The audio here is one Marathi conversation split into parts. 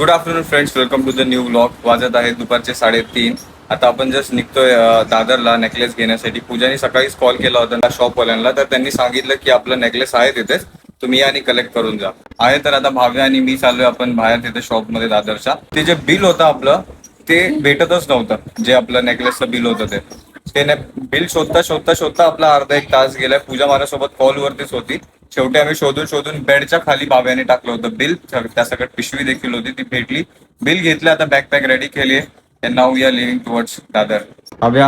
Good afternoon friends welcome to the new blog वाजत आहे दुपारचे साडेतीन. आता आपण जस्ट निघतोय दादरला नेकलेस घेण्यासाठी. पूजाने सकाळीच कॉल केला होता शॉपवाल्यांना तर त्यांनी सांगितलं की आपलं नेकलेस आहे तिथेच तुम्ही या आणि कलेक्ट करून जा. आहे तर आता भाव्या आणि मी चाललोय आपण बाहेर तिथे शॉपमध्ये दादरच्या. ते जे बिल होतं आपलं ते भेटतच नव्हतं. जे आपलं नेकलेसचं बिल होतं ते. ते बिल शोधता शोधता शोधता आपला अर्धा एक तास गेलाय. पूजा माझ्यासोबत कॉलवरतीच होती. शेवटी आम्ही शोधून शोधून बेडच्या खाली बाब्याने टाकलं होतं बिल. त्या पिशवी देखील होती ती भेटली. बिल घेतलं आता बॅकपॅक रेडी केली आहे. Now we are leaving towards Dadar. अव्या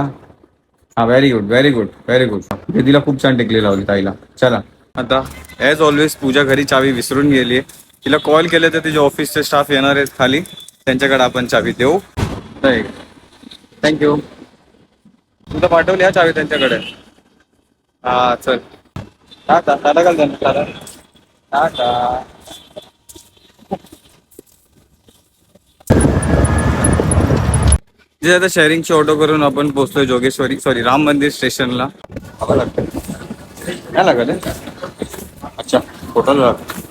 हा very good very good very good तिला खूप छान टेकली लावली ताईला. चला. आता ॲज ऑलवेज पूजा घरी चावी विसरून गेली तिला कॉल केले तर तिचे ऑफिसचे स्टाफ येणार आहेत खाली. त्यांच्याकडे आपण चावी देऊ. थँक्यू तुला पाठवली हा चावी त्यांच्याकडे? हा चल. टाटा टाटा काल त्यांना टाटा. टाटा. जे आता शेअरिंगची ऑटो करून आपण पोहोचलोय जोगेश्वरी सॉरी राम मंदिर स्टेशनला. हवा लागतं. काय आहे? अच्छा होटल लागत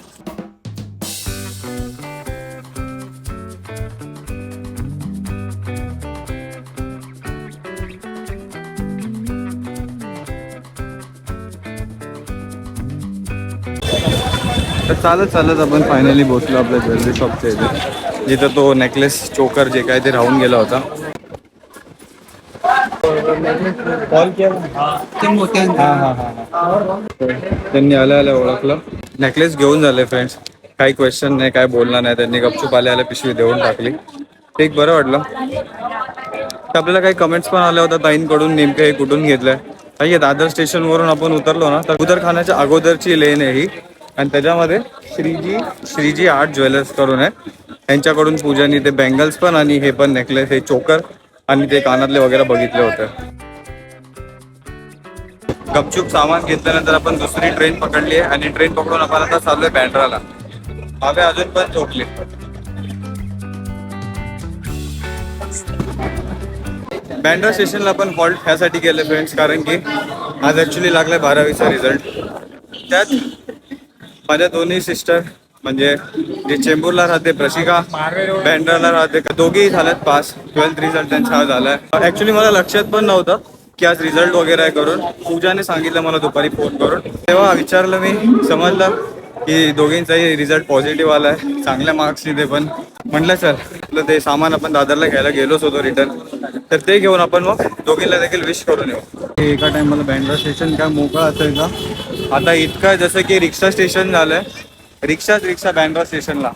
चालत चालत आपण फायनली पोहोचलो आपल्या ज्वेलरी शॉपच्या इथे. जिथं तो नेकलेस चोकर जे काय ते राहून गेला होता. कॉल त्यांनी आल्या आल्या ओळखलं. नेकलेस घेऊन झाले फ्रेंड्स काही क्वेश्चन नाही काय बोलणार नाही. त्यांनी गपचूप आल्या आल्या पिशवी देऊन टाकली. ते एक बरं वाटलं. तर आपल्याला काही कमेंट्स पण आल्या होत्या ताईंकडून नेमकं हे कुठून घेतलंय. ताई दादर स्टेशनवरून आपण उतरलो ना तर उदरखानाच्या अगोदरची लेन आहे ही. आणि त्याच्यामध्ये श्रीजी श्रीजी आर्ट ज्वेलर्स करून आहे यांच्याकडून पूजानी ते बँगल्स पण आणि हे पण नेकलेस हे चोकर आणि ते कानातले वगैरे बघितले होते. गपचूप सामान घेतल्यानंतर आपण दुसरी ट्रेन पकडली आहे आणि ट्रेन पकडून आपण आता चाललोय बँड्राला. हवे अजून पण झोपले बँड्रा स्टेशनला आपण हॉल्ट ह्यासाठी केलं फ्रेंड्स कारण की आज ऍक्च्युली लागलाय बारावीचा रिझल्ट त्यात माझ्या दोन्ही सिस्टर म्हणजे जे चेंबूरला राहते प्रशिका बँड्राला राहते दोघेही झाल्यात पास ट्वेल्थ रिझल्ट त्यांचा हा झालाय. ऍक्च्युली मला लक्षात पण नव्हतं की आज रिझल्ट वगैरे आहे करून. पूजाने सांगितलं मला दुपारी फोन करून. तेव्हा विचारलं मी समजलं की दोघींचाही रिझल्ट पॉझिटिव्ह आलाय. चांगल्या मार्क्स ते पण. म्हटलं सर तर ते सामान आपण दादरला घ्यायला गेलोच होतो रिटर्न तर ते घेऊन आपण मग दोघींना देखील विश करून येऊ. एका टाइमला बँड्रा स्टेशन काय मोकळा असेल का? आता इतकं जसं की रिक्षा स्टेशन झालंय. रिक्षाच रिक्षा बँड्रा स्टेशनला.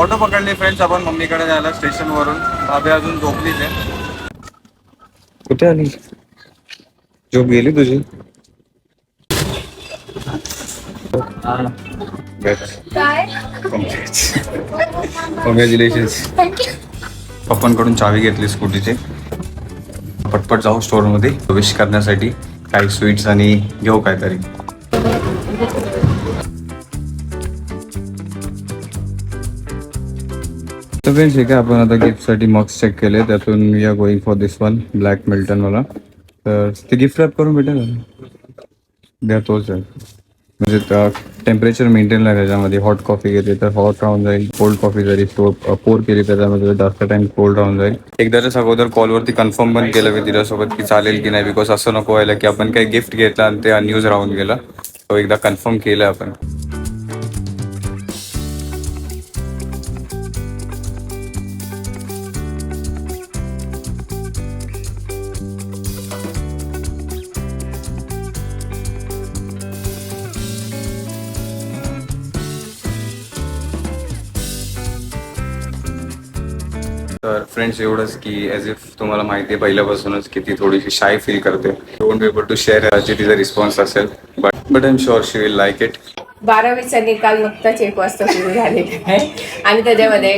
ऑटो पकडले फ्रेंड्स आपण मम्मीकडे जायला स्टेशन वरून भाभी अजून झोपलीच आहे कुठे आली? झोप गेली तुझी? कॉंग्रॅच्युलेशन्स पप्पांकडून चावी घेतली स्कूटीची पटपट जाऊ स्टोअरमध्ये. विश करण्यासाठी. काही स्वीट्स आणि घेऊ काहीतरी. तर फ्रेंड्स ठीक आहे आपण आता गिफ्टसाठी मॉक्स चेक केले. त्यातून we are going for this one black Milton वाला. तर ते गिफ्ट रॅप करून भेटेल द्या तोच आहे. म्हणजे टेम्परेचर मेंटेन आहे त्याच्यामध्ये हॉट कॉफी घेते तर हॉट राहून जाईल. कोल्ड कॉफी जरी पोर केली त्याच्यामध्ये जास्त टाइम कोल्ड राहून जाईल. एकदाच अगोदर कॉलवरती कन्फर्म पण केलं मी तिच्यासोबत की चालेल की नाही बिकॉज असं नको व्हायला की आपण काही गिफ्ट घेतलं आणि ते अनयूज राहून गेलं. तो एकदा कन्फर्म केलं आपण. फ्रेंड्स एवढंच की ॲज इफ तुम्हाला माहिती आहे पहिल्यापासूनच की ती थोडीशी शाय फील करते. Don't be able to share तिचा रिस्पॉन्स असेल but but I am sure she will like it बारावीचा निकाल नुकताच एक वाजता सुरू झालेला आहे. आणि त्याच्यामध्ये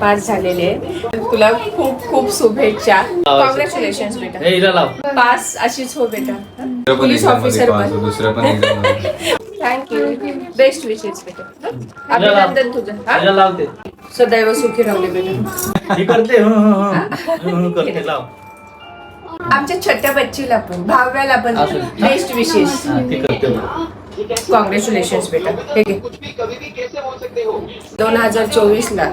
पास झालेले आहे. तुला खूप खूप शुभेच्छा. कॉंग्रॅच्युलेशन बेटा. हे पास अशीच हो बेटा. Police officer. Thank you best wishes बेटा. अभिनंदन तुझं. सदैव सुखी राहले बेटा. ही करते हं, हं, हं. हं, हं, करते लाव. आमच्या छोट्या बच्चीला पण भाव्याला पण असू दे. बेस्ट विशेष. हा, ती करते बघ. कॉंग्रॅच्युलेशन बेटा. हे घे दोन हजार चोवीसला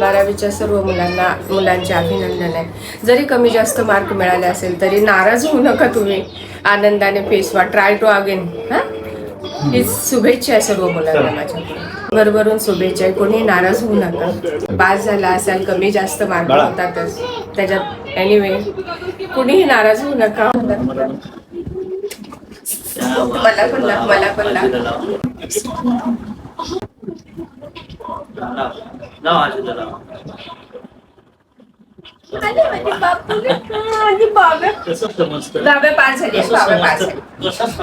बारावीच्या सर्व मुलांना मुलांचे अभिनंदन आहे. जरी कमी जास्त मार्क मिळाले असेल तरी नाराज होऊ नका तुम्ही. आनंदाने फेस वा ट्राय टू अगेन हा? ही शुभेच्छा आहे सर्व मुलांना माझ्या भरभरून शुभेच्छा आहे. कोणी नाराज होऊ नका. पास झाला असाल कमी जास्त मार्क. होतातच त्याच्यात एनिवे कुणीही नाराज होऊ नका. मला पण लाव, मला पण लाव.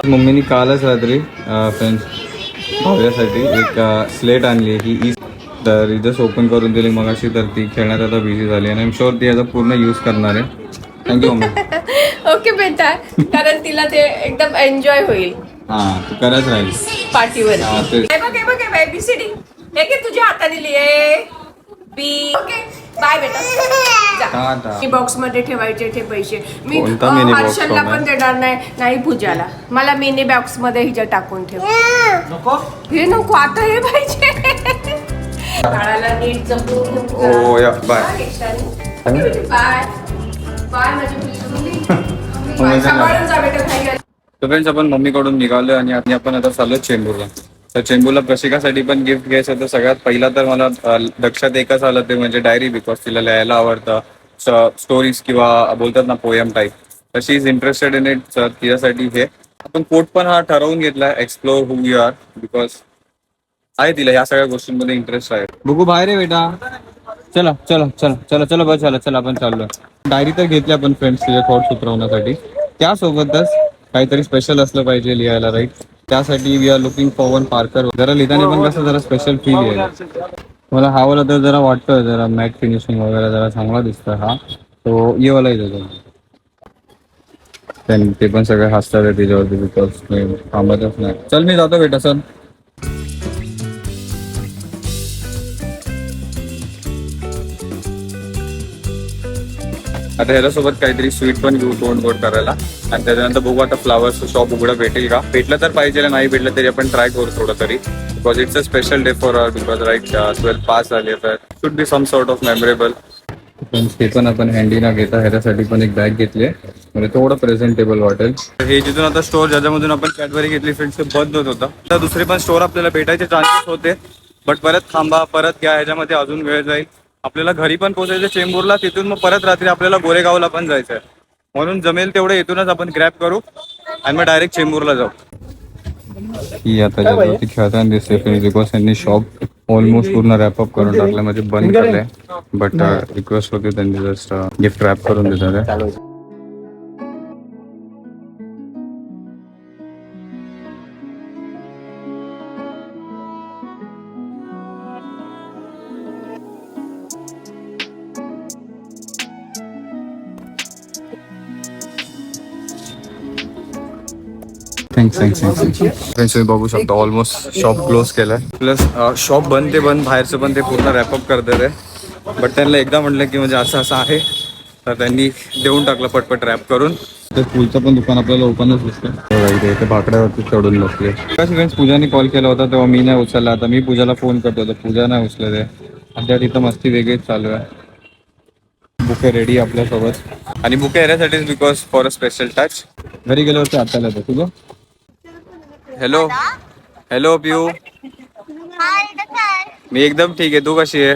मम्मीनी कालच रात्री फ्रेंड्स भाव्यासाठी एक स्लेट आणली ही ई तर जस्ट ओपन करून दिली. मग अशी तर ती खेळण्यात आता बिझी झाली आणि एम शुअर ती याचा पूर्ण यूज करणार आहे. Thank you mummy. ओके बेटा. कारण तिला ते एकदम एन्जॉय होईल. हां तू करत राहील. पार्टीवर हा. हे बघ हे बघ हे हे घे तुझ्या हाताने लिहे बी. ओके बाय बेटा. मी बॉक्समध्ये ठेवायचे ते पैसे मी कोणता अं, mini box हर्षलला ठेवणार? पण देणार नाही नाही पूजाला. मला मिनी बॉक्समध्ये हिच्या टाकून ठेव. नको? हे नको आता हे पाहिजे. बाळाला नीट जपून ठेव. ओ या बाय. Bye bye. माझी पिल्लू. हो, बाय. सांभाळून जा बेटा घाई आली. तर फ्रेंड्स आपण मम्मीकडून निघालोय आणि आता आपण आता चाललो चेंबूरला. तर चेंबूला प्रशिकासाठी पण गिफ्ट घ्यायचं तर सगळ्यात पहिला तर मला लक्षात एकच आलं ते म्हणजे डायरी बिकॉज तिला लिहायला आवडतं. स्टोरीज किंवा बोलतात ना पोयम टाईप तर she is interested in it sir तिच्यासाठी हे. आपण कोट पण हा ठरवून घेतला explore who you are because आहे तिला. ह्या सगळ्या गोष्टींमध्ये इंटरेस्ट आहे. बघू बाहेर आहे बेटा. चला चला चला चला चला बस चला चला आपण चाललो डायरी तर घेतली आपण फ्रेंड्स तिच्या थॉट्स उतरवण्यासाठी. त्यासोबतच काहीतरी स्पेशल असलं पाहिजे लिहायला राईट त्यासाठी we are looking for one Parker जरा लिहिताना पण कसं जरा स्पेशल फील येईल मला हा वाला तर जरा वाटतोय जरा मॅट फिनिशिंग वगैरे जरा चांगला दिसतोय हा. तो ये वाला येतो ते पण सगळे हसतात त्याच्यावरती बिकॉज थांबतच नाही. चल मी जातो बेटा सर आता ह्याच्यासोबत काहीतरी स्वीट पण घेऊ तोंड गोड करायला. आणि त्याच्यानंतर बघू आता फ्लावर्स शॉप उघडं भेटेल का? भेटलं तर पाहिजे नाही भेटलं तरी आपण ट्राय करू थोडं तरी because it's a special day for her because right twelfth pass झाले तर should be some sort of memorable ते पण आपण हँडी न घेता ह्याच्यासाठी पण एक बॅग घेतली आहे. म्हणजे थोडं प्रेझेंटेबल वाटेल. हे जिथून आता स्टोर ज्याच्यामधून आपण कॅडबरी घेतली फ्रेंड्स ते बंद होत होतं. तर दुसरे पण स्टोर आपल्याला भेटायचे चान्सेस होते. बट परत थांबा परत घ्या ह्याच्यामध्ये अजून वेळ जाईल. आपल्याला घरी पण पोहोचायचं चेंबूरला तिथून मग परत रात्री आपल्याला गोरेगावला पण जायचं आहे म्हणून जमेल तेवढं इथूनच आपण ग्रॅप करू आणि मग डायरेक्ट चेंबूरला जाऊ. ही आता ज्यावरती खेळताना दिसते बिकॉज त्यांनी शॉप ऑलमोस्ट पूर्ण रॅपअप करून टाकलं म्हणजे बंद केलंय. बट रिक्वेस्ट होती त्यांनी जस्ट गिफ्ट रॅप करून देतात. फ्रेंड्स तुम्ही बघू शकता ऑलमोस्ट शॉप क्लोज केलंय प्लस शॉप बंद ते बंद बाहेरचं पण ते पूर्ण रॅपअप करतात आहे बट त्यांना एकदा म्हटलं की म्हणजे असं असं आहे. तर त्यांनी देऊन टाकलं पटपट रॅप करून. ते फुलचं पण दुकान आपल्याला ओपनच दिसतं इथे इथे भाकड्यावरती चढून कशी फ्रेंड्स पूजाने कॉल केला होता तेव्हा मी नाही उचलला. आता मी पूजाला फोन करतो तर पूजा नाही उचलत आहे आणि त्या तिथं मस्ती वेगळीच चालू आहे. बुके रेडी आपल्यासोबत. आणि bouquet येण्यासाठीच because for a special touch घरी गेलो होते आता येतो तुझं हॅलो हॅलो आहे मी एकदम ठीक आहे. तू कशी आहे?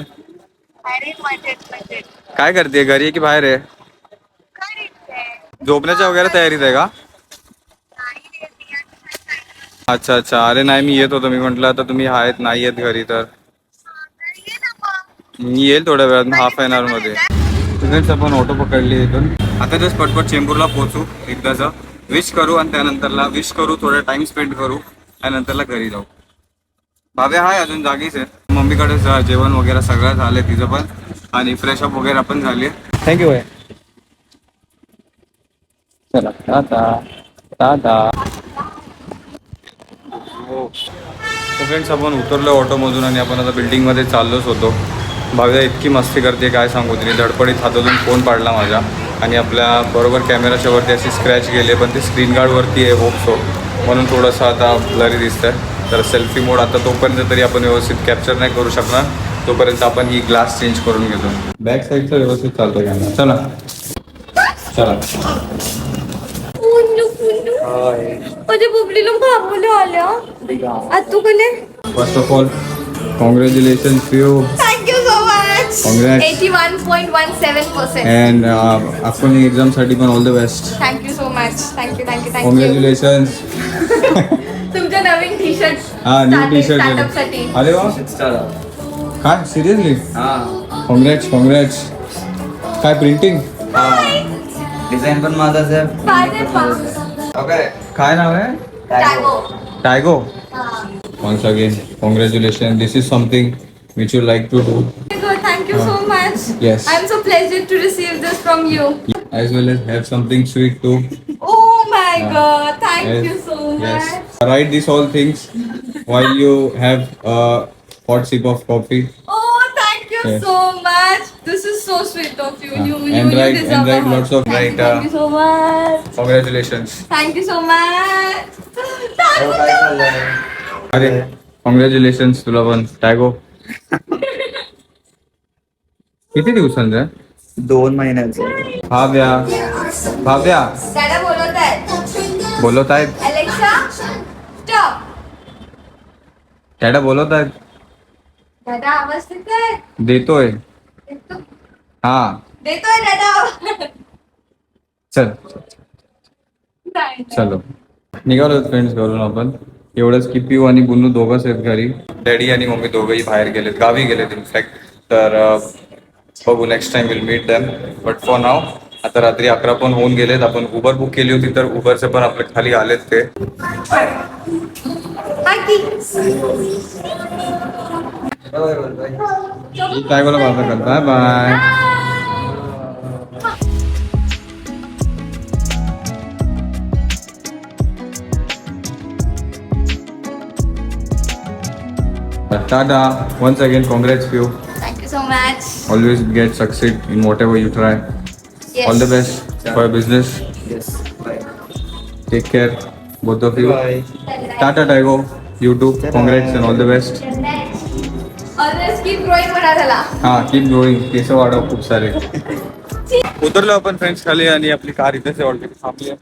काय करते घरी की बाहेर आहे? झोपण्याच्या वगैरे तयारीत आहे का? अच्छा अच्छा. अरे नाही मी येत होतो. मी म्हटलं आता तुम्ही आहेत नाही येत घरी तर. मी येईल थोड्या वेळात हाफ एन आवर मध्ये. आपण ऑटो पकडली इथून. आता जस्ट पटपट चेंबूरला पोहोचू एकदाच. विश करू आणि त्यानंतरला विश करू थोडा टाइम स्पेंड करू आणि नंतरला घरी जाऊ. भाव्या हाय अजून जागीच आहे. मम्मीकडे जेवण वगैरे सगळं झालंय तिचं पण. आणि फ्रेश अप वगैरे पण झाली थँक्यू भाई. चला टाटा. टाटा. हो. फ्रेंड्स आपण उतरलो ऑटोमधून आणि आपण आता बिल्डिंगमध्ये चाललोच होतो. भाव्या इतकी मस्ती करते काय सांगू तिने. धडपडीत हातातून फोन पाडला माझ्या. आणि आपल्या बरोबर कॅमेराच्या वरती अशी स्क्रॅच गेले पण ते स्क्रीन गार्डवरती आहे होप सो म्हणून थोडंसं आता ब्लरी दिसतंय. तर सेल्फी मोड आता तोपर्यंत तरी आपण व्यवस्थित कॅप्चर नाही करू शकणार. तोपर्यंत आपण ही ग्लास चेंज करून घेतो. बॅक साईडचं व्यवस्थित चालतं कॅमेरा चला. चला. पुंडू पुंडू माझ्या बुबलीला बाबूला आल्या. आतू कले first of all congratulation you eighty one point one seven percent and आपण एक्झामसाठी पण all the best thank you so much thank you thank you thank you congratulation तुमच्या नवीन टी शर्ट हा न्यू टी शर्टसाठी. अरे वा. काय? सिरियसली कॉंग्रॅट्स कॉंग्रॅट्स काय प्रिंटिंग डिझाईन पण माझाच आहे माझे पा- काय नाव आहे. Tiago once again congratulations. This is something which you like to do. Thank you so much. Yes. I'm so pleased to receive this from you. as well as have something sweet too Oh my god, thank Yes. you so much. yes write these all things while you have a hot sip of coffee Oh, thank you Yes. so much. This is so sweet of you. Uh, you, you, and you write- deserve and write a lots hug. of- thank write, you, uh, thank you so much. congratulations Thank you so much. Thank you. काय चाललंय अरे कॉंग्रॅच्युलेशन्स तुला पण टायगो किती दिवसांचा? दोन महिन्याचं. भाव्या? भाव्या? दादा बोलत आहेत. बोलत आहेत? अलेक्सा स्टॉप डॅडा बोलत आहेत? दादा आवाज देतोय? देतोय. देतो- हा. देतोय दादा. चल. नाही. चलो. निघालो फ्रेंड्स घरून आपण. एवढंच की पिऊ आणि बुन्नू दोघंच आहेत घरी. डॅडी आणि मम्मी दोघंही बाहेर गेलेत. गावी गेलेत इनफॅक्ट तर अं, बघू next time will meet them but for now आता रात्री अकरा पण होऊन गेलेत. आपण उबर बुक केली होती तर उबरचे पण आपले खाली आलेत ते. काय बोला बाबा करता. Bye tata. Once again congrats you. Thank you so much always get succeed in whatever you try. All the best for your business. Yes take care both of you. Bye tata taigo you too. Congrats and all the best. Always keep growing म्हणा त्याला हा कीप गोईंग केस वाढव खूप सारे. उतरलो आपण फ्रेंड्स खाली आणि आपली कार इथेच आहे ऑलरेडी थांबली आहे.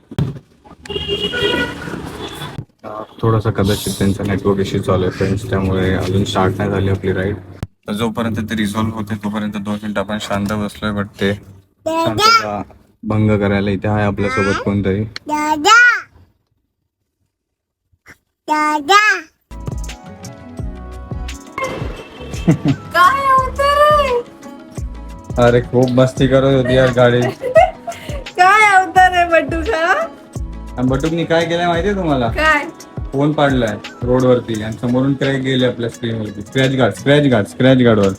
थोडासा कदाचित त्यांचा नेटवर्क इश्यू चालू आहे फ्रेंड्स त्यामुळे अजून स्टार्ट नाही झाली आपली राईड जोपर्यंत ते रिझॉल्व्ह होते तोपर्यंत दोन मिनिटं आपण शांत बसलोय बट ते शांतता भंग करायला इथे आहे आपल्यासोबत कोणतरी. दादा. दादा. काय अवतार अरे खूप मस्ती करत होती यार गाडी. काय अवतार आहे बड्डू का बटुकनी काय केलंय माहितीये तुम्हाला? काय? फोन पाडलाय रोडवरती आणि समोरून क्रॅक गेले आपल्या स्क्रीन वरती. Scratch guard scratch guard scratch गार्डवर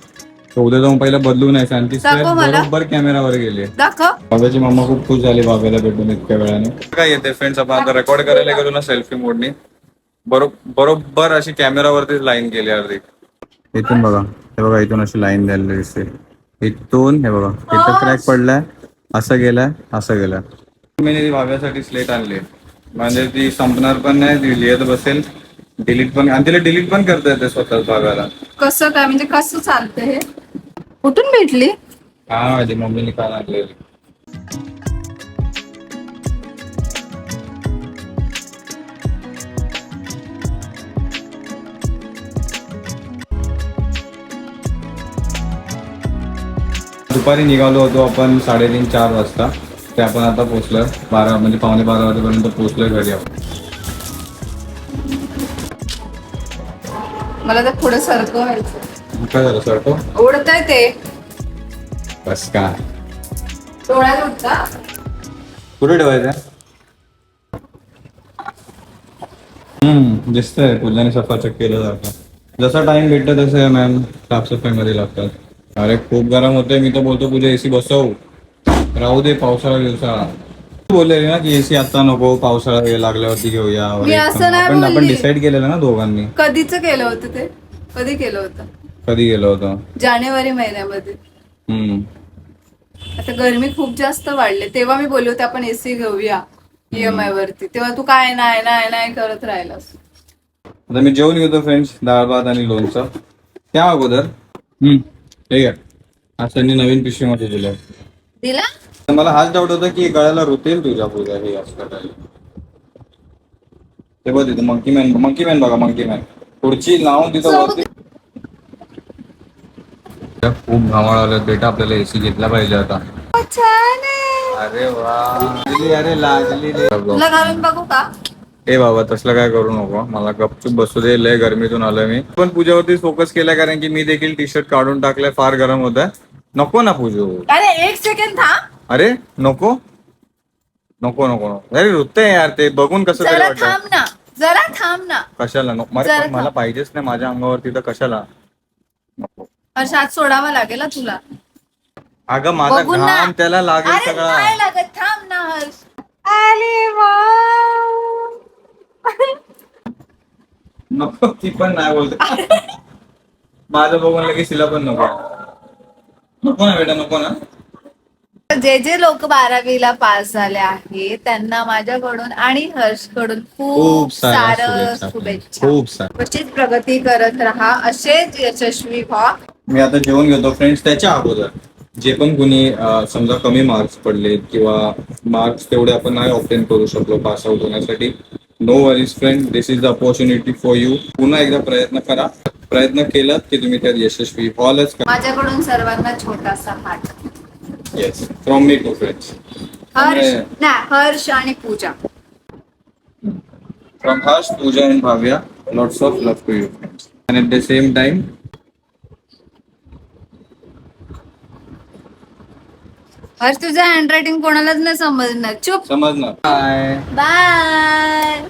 तो उद्या जाऊन पहिला बदलून यायचं आणि ती स्क्रॅच दाखव मला. बरोबर कॅमेरावर गेली दाखव. बाबाची मम्मा खूप खुश झाली बाबाला भेटून इतक्या वेळाने. काय येते फ्रेंड्स आपण आता रेकॉर्ड करायला गेलो ना सेल्फी मोडनी बरोबर बरोबर अशी कॅमेरावरतीच लाईन गेली अर्धी. इथून बघा. हे बघा इथून अशी लाईन द्यायला दिसते. इथून हे बघा. इथं क्रॅक पडलाय असं गेलाय असं गेलाय. मी भाव्यासाठी स्लेट आणली म्हणजे ती संपणार पण नाही ती लिहित बसेल. डिलीट पण आणि तिला डिलीट पण करता येते स्वतः भाव्याला कसं काय? म्हणजे कसं चालतं हे? कुठून भेटली? हा माझी मम्मीने काल आणलेली दुपारी निघालो होतो आपण साडेतीन चार वाजता. ते आपण आता पोहोचलोय. बारा म्हणजे पावणे बारा वाजेपर्यंत पोहोचलोय घरी आपण. मला तर पुढे व्हायचं. काय झालं सर तो उडत आहे ते. बस काय डोळ्यात उडता कुठे ठेवायचं? हम्म दिसतंय. पूजाने सफाचक केलं जातं. जसा टाइम भेटतो तसं मॅम साफसफाई मध्ये लागतात. अरे खूप गरम होते मी तर बोलतो पूजा एसी बसव. राहू दे पावसाळा दिवसाळा तू बोललेली ना की एसी आता नको पावसाळा हे लागल्यावरती घेऊया मी असं नाही आपण आपण बोलली. डिसाईड केलेलं ना दोघांनी. कधीच केलं होतं ते? कधी केलं होतं? कधी गेलो होतो? जानेवारी महिन्यामध्ये. हम्म. आता गरमी खूप जास्त वाढली. तेव्हा मी बोलले होते आपण एसी घेऊया ईएमआय वरती. तेव्हा तू काय नाही नाही नाही करत राहिलास. आता मी जेवण घेतो फ्रेंड्स डाळ भात आणि लोणचं. त्या अगोदर. हम्म. ठीक आहे. आज त्यांनी नवीन पिशवीमध्ये दिलं दिला? तर मला हाच डाऊट होता की गळ्याला रुतेल तुझ्या पूजा हे असं करायला ते बघ तिथं मंकी मॅन मंकी मॅन बघा मंकी मॅन खुर्ची लावून तिथं वरती खूप घामाळ आलं. बेटा आपल्याला एसी घेतला पाहिजे आता. अरे वा. अरे लागली रे. तुला घालून बघू का? ए बाबा तसलं काय करू नको. मला गपचूप बसू दे. लय गरमीतून आलोय मी. पण पूजावरती फोकस केलाय कारण की मी देखील टी शर्ट काढून टाकलाय. फार गरम होत नको ना पूजू. अरे एक सेकंड थांब. अरे नको. नको नको नको. अरे रुतय यार ते. बघून कसं तरी जरा वाटतं थांब ना. जरा थांब ना. कशाला? नको. अरे, जरा पण मला पाहिजेच नाही माझ्या अंगावरती तर कशाला? नको. हर्षात सोडावं लागेल हा तुला. अगं माझा बघून ना. घाम त्याला लागेल अरे सगळा. लागत. थांब ना हर्ष. अरे वा नको ती पण नाही बोलते. माझं बघून लगेच तिला पण नको. नको ना बेटा नको ना. जे जे लोक बारावीला पास झाले आहेत त्यांना माझ्याकडून आणि हर्षकडून खूप खूप सारं शुभेच्छा. खूप. अशीच प्रगती करत राहा असेच यशस्वी व्हा. मी आता जेवण घेतो. फ्रेंड्स त्याच्या अगोदर जे पण कुणी अं, समजा कमी मार्क्स पडले किंवा मार्क्स तेवढे आपण नाही ऑप्टेन करू शकलो पास आउट होण्यासाठी no worries friend this is the opportunity for you पुन्हा एकदा प्रयत्न करा. प्रयत्न केलात की तुम्ही त्यात यशस्वी व्हालच. का माझ्याकडून सर्वांना छोटासा हात yes from me to friends Harsh नाही हर्ष आणि Pooja from Harsh Pooja and Bhavya lots of love to you friends and at the same time Harsh तुझं हँडरायटिंग कोणालाच नाही समजणार. चुप. समजणार. बाय बाय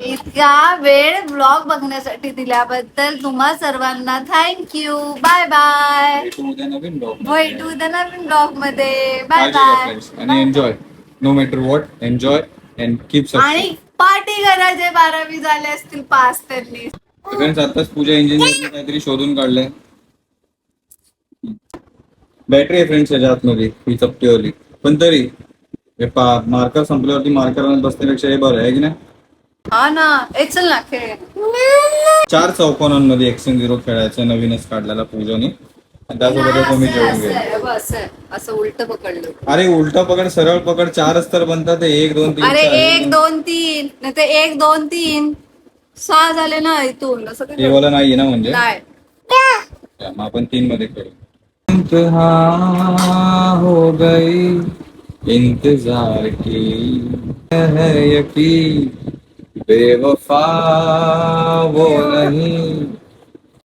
इतका वेळ ब्लॉग बघण्यासाठी दिल्याबद्दल तुम्हा सर्वांना थँक्यू बाय बाय उद्या नवीन blog. भेटू उद्या नवीन ब्लॉगमध्ये. बाय बाय आणि enjoy no matter what enjoy and keep आणि पार्टी करा जे बारावी झाले असतील पास त्यांनी. फ्रेंड्स आताच पूजा इंजिनियर काहीतरी शोधून काढलंय. बॅटरी आहे फ्रेंड्स याच्या आतमध्ये ही चपटीवाली पण तरी मार्कर संपल्यावरती मार्कर बसण्यापेक्षा हे बरं आहे की नाही? हा ना ए चल ना खेळ. चार चौकोनांमध्ये एक्सन झिरो खेळायचं नवीनच काढलेला पूजाने. आणि त्यासोबत तुम्ही जेवण असं आहे, असं आहे. असं उलट पकडलं. अरे उलटा पकड सरळ पकड चारच तर बनतात ते एक दोन तीन अरे चार. एक दोन तीन. नाही ते एक दोन तीन. सहा झाले ना इथून. असं हे काय वाला नाहीये ना म्हणजे? नाही या, मग आपण तीन मध्ये करू इंतहा हो गई इंतजार की है बेवफा वो नहीं